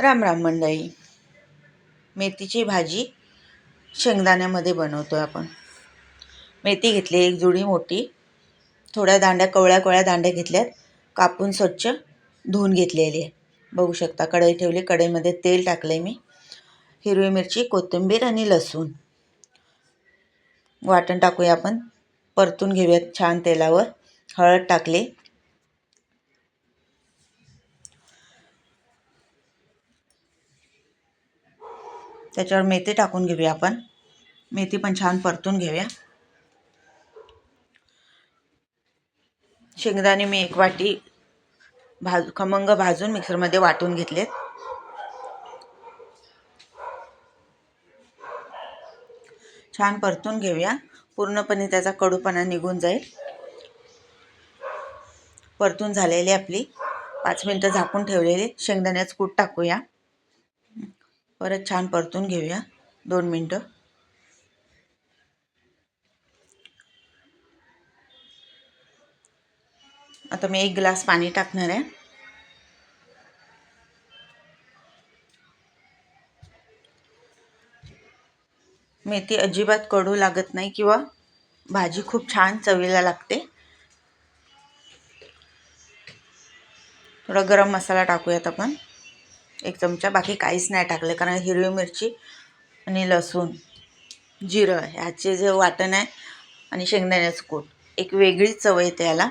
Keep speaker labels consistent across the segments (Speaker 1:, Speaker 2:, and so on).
Speaker 1: राम राम मंडळी. मेथीची भाजी शेंगदाण्यामध्ये बनवतो आपण. मेथी घेतली एक जुडी मोठी. थोड्या दांड्या कवळ्या कवळ्या दांड्या घेतल्यात. कापून स्वच्छ धुवून घेतलेली आहे. बघू शकता कढई ठेवली कढईमध्ये तेल टाकलं मी. हिरवी मिरची कोथिंबीर आणि लसूण. वाटण टाकूया आपण. परतून घेऊयात छान तेलावर. हळद टाकली. त्याच्यावर मेथी टाकून घेऊया आपण. मेथी पण छान परतून घेऊया. शेंगदाणे मी एक वाटी भाज खमंग भाजून मिक्सरमध्ये वाटून घेतलेत. छान परतून घेऊया. पूर्णपणे त्याचा कडूपणा निघून जाईल. परतून झालेली आपली पाच मिनटं झाकून ठेवलेली. शेंगदाण्याचं कूट टाकूया. परत छान परतून घेऊया. दोन मिनटं. आता मी एक ग्लास पाणी टाकणार आहे. मेथी अजिबात कडू लागत नाही किंवा भाजी खूप छान चवीला लागते. थोडा गरम मसाला टाकूयात आपण. एक चमचा बाकी काहीच नाही टाकले कारण हिरवी मिरची आणि लसूण जिरं ह्याचे जे वाटण आहे आणि शेंगदाण्याचं कूट. एक वेगळीच चव येते याला.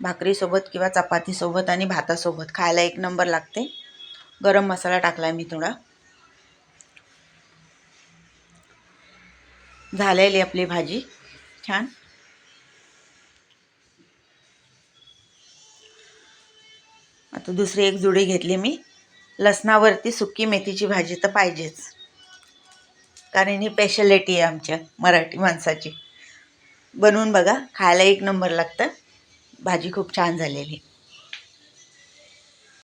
Speaker 1: भाकरीसोबत किंवा चपातीसोबत आणि भातासोबत. खायला एक नंबर लागते. गरम मसाला टाकला आहे मी थोडा. झालेली आपली भाजी. छान. आता दुसरी एक जुडी घेतली मी. लसणावरती सुकी मेथीची भाजी तर पाहिजेच. कारण ही स्पेशलिटी आहे आमच्या मराठी माणसाची. बनवून बघा खायला एक नंबर लागतं. भाजी खूप छान झालेली.